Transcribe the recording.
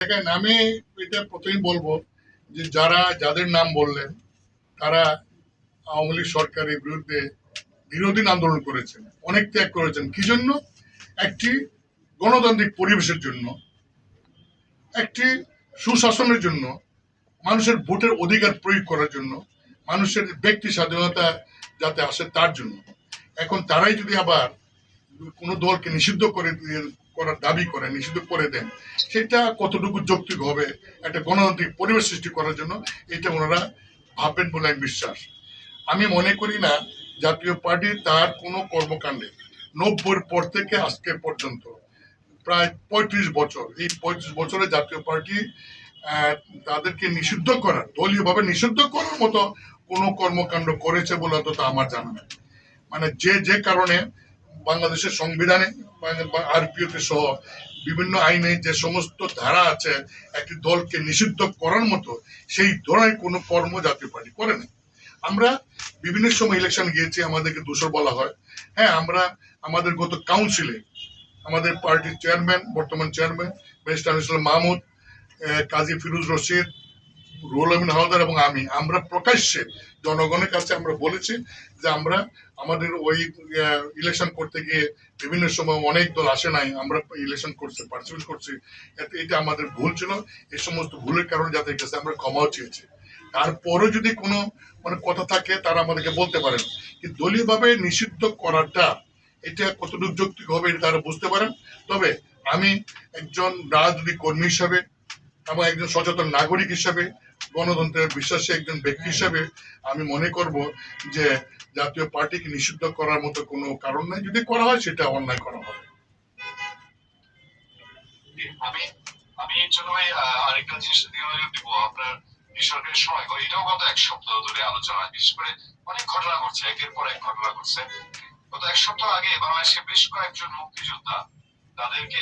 দেখেন আমি এটা প্রথমেই বলব যে যারা, যাদের নাম বললেন, তারা আওয়ামী লীগ সরকারের বিরুদ্ধে দীর্ঘদিন আন্দোলন করেছেন, অনেক ত্যাগ করেছেন। কি জন্য? একটি গণতান্ত্রিক পরিবেশের জন্য, একটি সুশাসনের জন্য, মানুষের ভোটের অধিকার প্রয়োগ করার জন্য, মানুষের ব্যক্তি স্বাধীনতা যাতে আসে তার জন্য। এখন তারাই যদি আবার কোনো দলকে নিষিদ্ধ করে করার দাবি করেন নিষিদ্ধ করে দেন। সেটা কতটুকু যৌক্তিক হবে, একটা গণতান্ত্রিক পরিবেশ সৃষ্টি করার জন্য, এটা ওনারা ভাববেন বলে আমি বিশ্বাস। আমি মনে করি না জাতীয় পার্টি তার কোনো কর্মকাণ্ডে নব্বইয়ের পর থেকে আজকে পর্যন্ত, প্রায় পঁয়ত্রিশ বছর, এই পঁয়ত্রিশ বছরে জাতীয় পার্টি তাদেরকে নিষিদ্ধ করার, দলীয়ভাবে নিষিদ্ধ করার মতো কোনো কর্মকাণ্ড করেছে বলে অন্তত আমার জানা নেই। মানে যে যে কারণে বাংলাদেশের সংবিধানে আরপিওতে সহ বিভিন্ন আইনে যে সমস্ত ধারা আছে, একটি দলকে নিষিদ্ধ করার মতো সেই ধরনের কোনো কর্ম জাতীয় পার্টি করে না আমরা বিভিন্ন সময় ইলেকশন গিয়েছি, আমাদেরকে দোষর বলা হয়। হ্যাঁ আমরা আমাদের গত কাউন্সিলে আমাদের পার্টির চেয়ারম্যান বর্তমান চেয়ারম্যান ইসলাম মাহমুদ কাজী ফিরোজ রশিদ রুহুল আমিন হাওদার এবং আমি, আমরা প্রকাশ্যে জনগণের কাছে আমরা বলেছি যে আমরা আমাদের ওই ইলেকশন করতে গিয়ে বিভিন্ন সময় অনেক দল আসে নাই, আমরা ইলেকশন করছি পার্টিসিপেট করছি। এটা আমাদের ভুল ছিল এই সমস্ত ভুলের কারণে যাদের কাছে আমরা ক্ষমাও চেয়েছি। তারপরও যদি কোনো মানে কথা থাকে, তারা আমাদেরকে বলতে পারেন। কিন্তু দলীয়ভাবে নিষিদ্ধ করাটা, এটা কতটুকু যৌক্তিক হবে, এটা তারা বুঝতে পারেন। তবে আমি একজন রাজনৈতিক কর্মী হিসাবে এবং একজন সচেতন নাগরিক হিসাবে গণতন্ত্রের বিশ্বাসী একজন ব্যক্তি হিসাবে আমি মনে করব যে জাতীয় পার্টিকে নিষিদ্ধ করার মতো কোনো কারণ নাই। যদি করা হয় সেটা অন্যায় করা হবে। আমি আমি এই জন্যই আহ, আরেকটা জিনিস দিব আপনার বেসরকারি সময় এটাও গত এক সপ্তাহ ধরে আলোচনা বিশেষ করে অনেক ঘটনা ঘটছে একের পর এক ঘটনা ঘটছে। গত এক সপ্তাহ আগে বাংলাদেশে বেশ কয়েকজন মুক্তিযোদ্ধা তাদেরকে